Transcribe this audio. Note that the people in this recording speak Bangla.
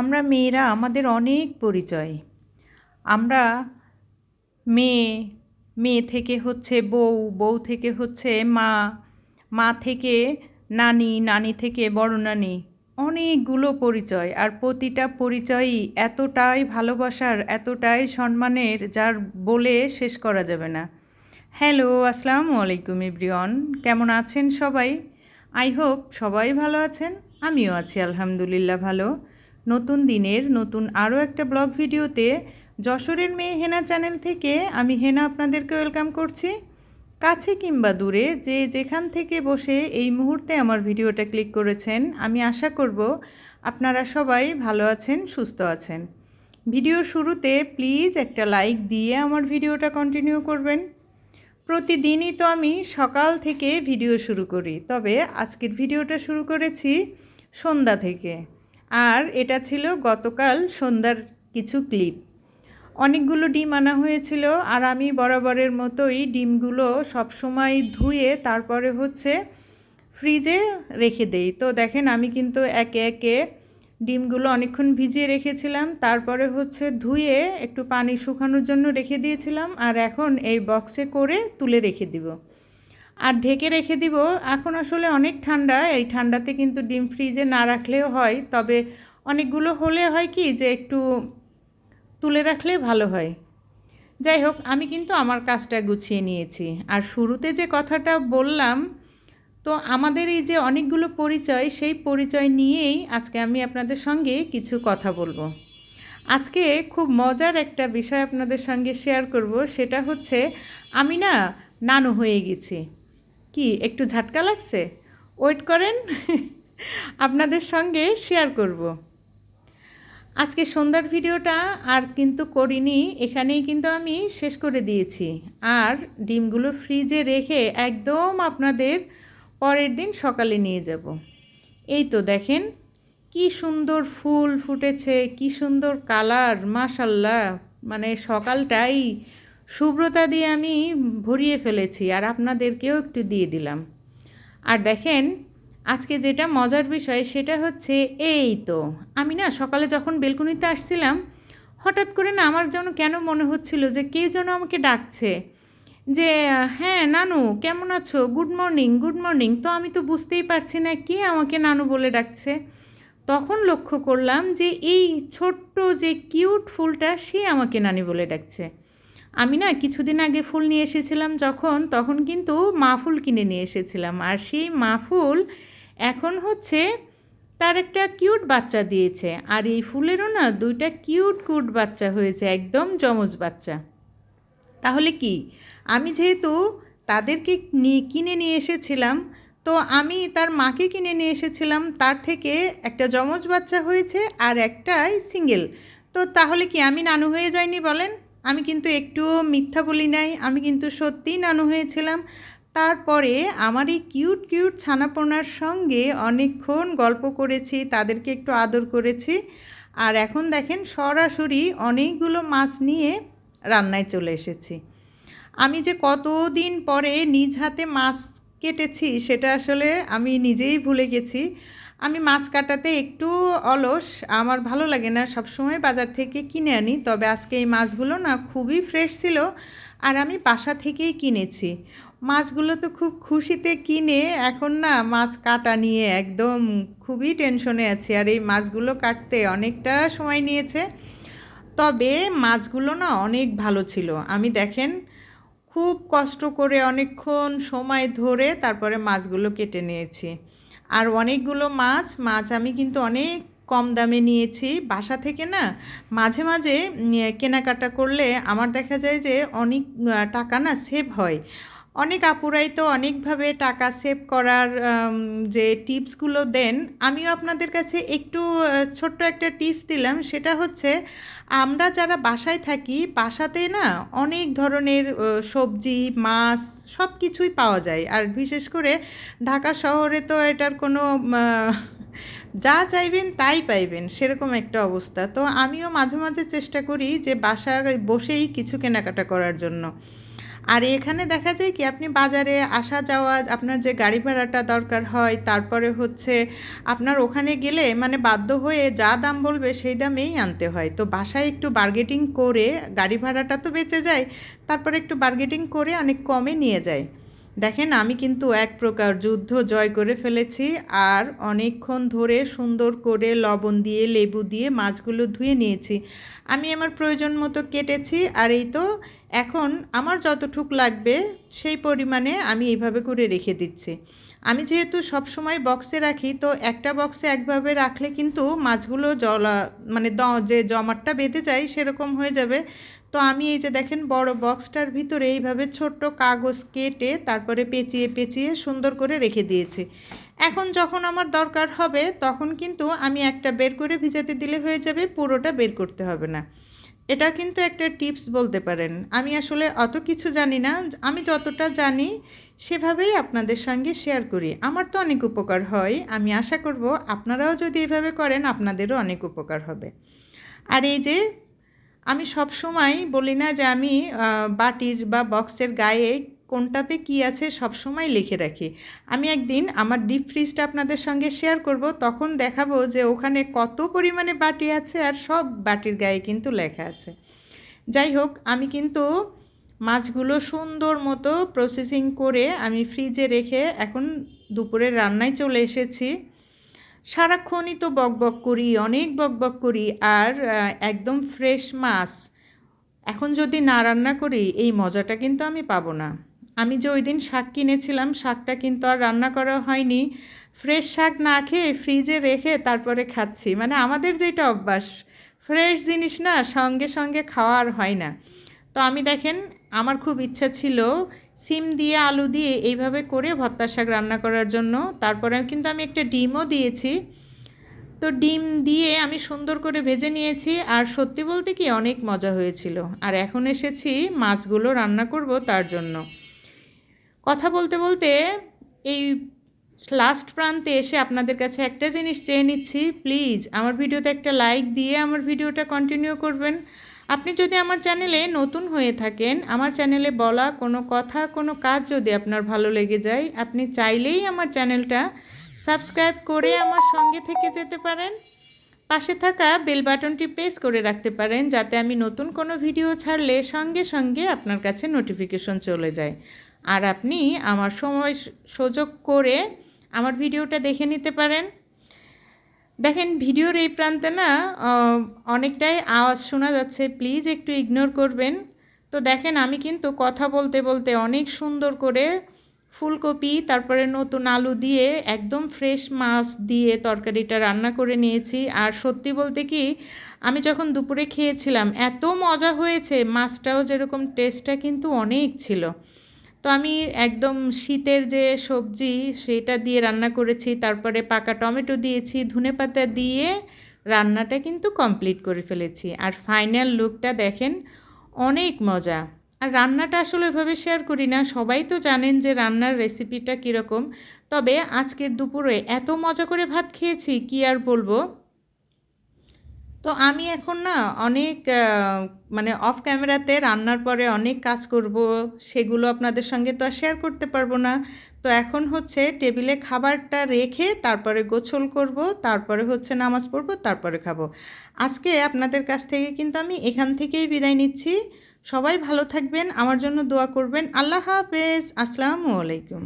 আমরা মেয়েরা আমাদের অনেক পরিচয়। আমরা মেয়ে মেয়ে থেকে হচ্ছে বউ বউ থেকে হচ্ছে মা মা থেকে নানি নানি থেকে বড় নানি, অনেকগুলো পরিচয়। আর প্রতিটা পরিচয়ই এতটাই ভালোবাসার, এতটাই সম্মানের, যার বলে শেষ করা যাবে না। হ্যালো, আসসালামু আলাইকুম ইব্রিয়ন কেমন আছেন সবাই? আই হোপ সবাই ভালো আছেন, আমিও আছি আলহামদুলিল্লাহ ভালো। নতুন দিনের, নতুন আরও একটা ব্লগ ভিডিওতে যশোরের মেয়ে হেনা চ্যানেল থেকে আমি হেনা আপনাদেরকে ওয়েলকাম করছি। কাছে কিংবা দূরে যে যেখান থেকে বসে এই মুহূর্তে আমার ভিডিওটা ক্লিক করেছেন, আমি আশা করব আপনারা সবাই ভালো আছেন, সুস্থ আছেন। ভিডিও শুরুতে প্লিজ একটা লাইক দিয়ে আমার ভিডিওটা কন্টিনিউ করবেন। প্রতিদিনই তো আমি সকাল থেকে ভিডিও শুরু করি, তবে আজকের ভিডিওটা শুরু করেছি সন্ধ্যা থেকে। আর এটা ছিল গতকাল সন্ধ্যার কিছু ক্লিপ। অনেকগুলো ডিম আনা হয়েছিল আর আমি বরাবরের মতোই ডিমগুলো সবসময় ধুয়ে তারপরে হচ্ছে ফ্রিজে রেখে দেই। তো দেখেন আমি কিন্তু একে একে ডিমগুলো অনেকক্ষণ ভিজিয়ে রেখেছিলাম, তারপরে হচ্ছে ধুয়ে একটু পানি শুকানোর জন্য রেখে দিয়েছিলাম আর এখন এই বক্সে করে তুলে রেখে দিব। আর ঢেকে রেখে দিব। এখন আসলে অনেক ঠান্ডা, এই ঠান্ডাতে কিন্তু ডিম ফ্রিজে না রাখলেও হয়। তবে অনেকগুলো হলে হয় কি যে একটু তুলে রাখলে ভালো হয়। যাই হোক, আমি কিন্তু আমার কাজটা গুছিয়ে নিয়েছি। আর শুরুতে যে কথাটা বললাম, তো আমাদের এই যে অনেকগুলো পরিচয়, সেই পরিচয় নিয়েই আজকে আমি আপনাদের সঙ্গে কিছু কথা বলব। আজকে খুব মজার একটা বিষয় আপনাদের সঙ্গে শেয়ার করব। সেটা হচ্ছে, আমি না নানু হয়ে গেছি। কি, একটু ঝাটকা লাগছে? ওয়েট করেন, আপনাদের সঙ্গে শেয়ার করব। আজকে সন্ধ্যার ভিডিওটা আর কিন্তু করিনি, এখানেই কিন্তু আমি শেষ করে দিয়েছি। আর ডিমগুলো ফ্রিজে রেখে একদম আপনাদের পরের দিন সকালে নিয়ে যাব। এই তো দেখেন, কি সুন্দর ফুল ফুটেছে, কি সুন্দর কালার মাশাল্লাহ মানে সকালটাই শুভ্রতা দিয়ে আমি ভরিয়ে ফেলেছি আর আপনাদেরকেও একটু দিয়ে দিলাম। আর দেখেন, আজকে যেটা মজার বিষয় সেটা হচ্ছে এই তো। আমি না সকালে যখন বেলকুনিতে আসছিলাম, হঠাৎ করে না আমার যেন কেন মনে হচ্ছিল যে কেউ যেন আমাকে ডাকছে। যে হ্যাঁ নানু, কেমন আছো? Good morning good morning. তো আমি তো বুঝতেই পারছি না কে আমাকে নানু বলে ডাকছে। তখন লক্ষ্য করলাম যে এই ছোট্ট যে কিউট ফুলটা সে আমাকে নানি বলে ডাকছে। আমি না কিছুদিন আগে ফুল নিয়ে এসেছিলাম যখন, তখন কিন্তু মা ফুল কিনে নিয়ে এসেছিলাম। আর সেই মা ফুল এখন হচ্ছে তার একটা কিউট বাচ্চা দিয়েছে। আর এই ফুলেরও না দুইটা কিউট কিউট বাচ্চা হয়েছে, একদম জমজ বাচ্চা। তাহলে কি? আমি যেহেতু তাদেরকে কিনে নিয়ে এসেছিলাম, তো আমি তার মাকে কিনে নিয়ে এসেছিলাম। তার থেকে একটা জমজ বাচ্চা হয়েছে আর একটাই সিঙ্গেল। তো তাহলে কি আমি নানু হয়ে যাইনি বলেন? আমি কিন্তু একটুও মিথ্যা বলি নাই, আমি কিন্তু সত্যিই নানু হয়েছিলাম। তারপরে আমার এই কিউট কিউট ছানাপোনার সঙ্গে অনেকক্ষণ গল্প করেছি, তাদেরকে একটু আদর করেছি। আর এখন দেখেন সরাসরি অনেকগুলো মাছ নিয়ে রান্নায় চলে এসেছি। আমি যে কতদিন পরে নিজ হাতে মাছ কেটেছি, সেটা আসলে আমি নিজেই ভুলে গেছি। আমি মাছ কাটাতে একটু অলস, আমার ভালো লাগে না সবসময় বাজার থেকে কিনে আনি, তবে আজকে এই মাছগুলো না খুবই ফ্রেশ ছিল আর আমি বাসা থেকেই কিনেছি। মাছগুলো তো খুব খুশিতে কিনে এখন না মাছ কাটা নিয়ে একদম খুবই টেনশনে আছি আর এই মাছগুলো কাটতে অনেকটা সময় নিয়েছে। তবে মাছগুলো না অনেক ভালো ছিল। আমি দেখেন, খুব কষ্ট করে অনেকক্ষণ সময় ধরে তারপরে মাছগুলো কেটে নিয়েছি। আর অনেকগুলো মাছ মাছ আমি কিন্তু অনেক কম দামে নিয়েছি। বাসা থেকে না মাঝে মাঝে কেনাকাটা করলে আমার দেখা যায় যে অনেক টাকা না সেভ হয়। অনেক আপুরাই তো অনেকভাবে টাকা সেভ করার যে টিপসগুলো দেন, আমিও আপনাদের কাছে একটু ছোট্ট একটা টিপস দিলাম। সেটা হচ্ছে, আমরা যারা বাসায় থাকি, বাসাতে না অনেক ধরনের সবজি, মাছ সব কিছুই পাওয়া যায়। আর বিশেষ করে ঢাকা শহরে তো এটার কোনো যা চাইবেন তাই পাইবেন, সেরকম একটা অবস্থা। তো আমিও মাঝে মাঝে চেষ্টা করি যে বাসায় বসেই কিছু কেনাকাটা করার জন্য। আর এখানে দেখা যায় কি, আপনি বাজারে আসা যাওয়া, আপনার যে গাড়ি ভাড়াটা দরকার হয়, তারপরে হচ্ছে আপনার ওখানে গেলে মানে বাধ্য হয়ে যা দাম বলবে সেই দামেই আনতে হয়। তো বাসায় একটু বার্গেটিং করে গাড়ি ভাড়াটা তো বেঁচে যায়, তারপরে একটু বার্গেটিং করে অনেক কমে নিয়ে যায়। দেখেন, আমি কিন্তু এক প্রকার যুদ্ধ জয় করে ফেলেছি আর অনেকক্ষণ ধরে সুন্দর করে লবণ দিয়ে, লেবু দিয়ে মাছগুলো ধুয়ে নিয়েছি। আমি আমার প্রয়োজন মতো কেটেছি আর এই তো এখন আমার যতটুক লাগবে সেই পরিমাণে আমি এইভাবে করে রেখে দিচ্ছি। আমি যেহেতু সব সময় বক্সে রাখি, তো একটা বক্সে একভাবে রাখলে কিন্তু মাছগুলো জলা মানে দ, যে জমাটটা বেঁধে যায় সেরকম হয়ে যাবে। তো আমি এই যে দেখেন বড় বক্সটার ভিতরে এইভাবে ছোট্ট কাগজ কেটে তারপরে পেঁচিয়ে পেঁচিয়ে সুন্দর করে রেখে দিয়েছি। এখন যখন আমার দরকার হবে, তখন কিন্তু আমি একটা বের করে ভিজাতে দিলে হয়ে যাবে, পুরোটা বের করতে হবে না। এটা কিন্তু একটা টিপস বলতে পারেন। আমি আসলে অত কিছু জানি না। আমি যতটা জানি, সেভাবেই আপনাদের সঙ্গে শেয়ার করি। আমার তো অনেক উপকার হয়। আমি আশা করব আপনারাও যদি এভাবে করেন, আপনাদেরও অনেক উপকার হবে। আর এই যে আমি সব সময় বলি না যে আমি বাটির বা বক্সের গায়ে কোনটাতে কি আছে সব সময় লিখে রাখি। আমি একদিন আমার ডিপ ফ্রিজটা আপনাদের সঙ্গে শেয়ার করব, তখন দেখাবো যে ওখানে কত পরিমাণে বাটি আছে আর সব বাটির গায়ে কিন্তু লেখা আছে। যাই হোক, আমি কিন্তু মাছগুলো সুন্দর মতো প্রসেসিং করে আমি ফ্রিজে রেখে এখন দুপুরের রান্নায় চলে এসেছি। সারাক্ষণই তো বক বক করি, অনেক বক বক করি, আর একদম ফ্রেশ মাছ। এখন যদি না রান্না করি, এই মজাটা কিন্তু আমি পাবো না। আমি যে ওই দিন শাক কিনেছিলাম, শাকটা কিন্তু আর রান্না করা হয়নি। ফ্রেশ শাক না খেয়ে ফ্রিজে রেখে তারপরে খাচ্ছি। মানে আমাদের যেটা অভ্যাস, ফ্রেশ জিনিস না সঙ্গে সঙ্গে খাওয়া আর হয় না। তো আমি দেখেন, আমার খুব ইচ্ছা ছিল সিম দিয়ে আলু দিয়ে এইভাবে করে ভর্তা শাক রান্না করার জন্য। তারপরে কিন্তু আমি একটা ডিমও দিয়েছি। তো ডিম দিয়ে আমি সুন্দর করে ভেজে নিয়েছি আর সত্যি বলতে কি অনেক মজা হয়েছিল। আর এখন এসেছি মাছগুলো রান্না করব তার জন্য। কথা বলতে বলতে এই লাস্ট প্রান্তে এসে আপনাদের কাছে একটা জিনিস চেয়ে নিচ্ছি। প্লিজ আমার ভিডিওতে একটা লাইক দিয়ে আমার ভিডিওটা কন্টিনিউ করবেন। আপনি যদি আমার চ্যানেলে নতুন হয়ে থাকেন, আমার চ্যানেলে বলা কোনো কথা, কোনো কাজ যদি আপনার ভালো লেগে যায়, আপনি চাইলেই আমার চ্যানেলটা সাবস্ক্রাইব করে আমার সঙ্গে থেকে যেতে পারেন। পাশে থাকা বেল বাটনটি প্রেস করে রাখতে পারেন, যাতে আমি নতুন কোনো ভিডিও ছাড়লে সঙ্গে সঙ্গে আপনার কাছে নোটিফিকেশন চলে যায়। আর আপনি আমার সময় সুযোগ করে আমার ভিডিওটা দেখে নিতে পারেন। দেখেন, ভিডিওর এই প্রান্তে না অনেকটাই আওয়াজ শোনা যাচ্ছে। প্লিজ একটু ইগনোর করবেন। তো দেখেন, আমি কিন্তু কথা বলতে বলতে অনেক সুন্দর করে ফুলকপি, তারপরে নতুন আলু দিয়ে একদম ফ্রেশ মাছ দিয়ে তরকারিটা রান্না করে নিয়েছি। আর সত্যি বলতে কি, আমি যখন দুপুরে খেয়েছিলাম, এত মজা হয়েছে, মাছটাও যেরকম টেস্টটা কিন্তু অনেক ছিল। তো আমি একদম শীতের যে সবজি সেটা দিয়ে রান্না করেছি, তারপরে পাকা টমেটো দিয়েছি, ধনে পাতা দিয়ে রান্নাটা কিন্তু কমপ্লিট করে ফেলেছি। আর ফাইনাল লুকটা দেখেন, অনেক মজা। আর রান্নাটা আসলে এভাবে শেয়ার করি না, সবাই তো জানেন যে রান্নার রেসিপিটা কীরকম। তবে আজকের দুপুরে এত মজা করে ভাত খেয়েছি, কি আর বলব? তো আমি এখন না অনেক মানে অফ ক্যামেরাতে রান্নার পরে অনেক কাজ করব, সেগুলো আপনাদের সঙ্গে তো আর শেয়ার করতে পারব না। তো এখন হচ্ছে টেবিলে খাবারটা রেখে তারপরে গোছল করব, তারপরে হচ্ছে নামাজ পড়ব, তারপরে খাব। আজকে আপনাদের কাছ থেকে কিন্তু আমি এখান থেকেই বিদায় নিচ্ছি। সবাই ভালো থাকবেন, আমার জন্য দোয়া করবেন। আল্লাহ হাফেজ। আসসালামু আলাইকুম।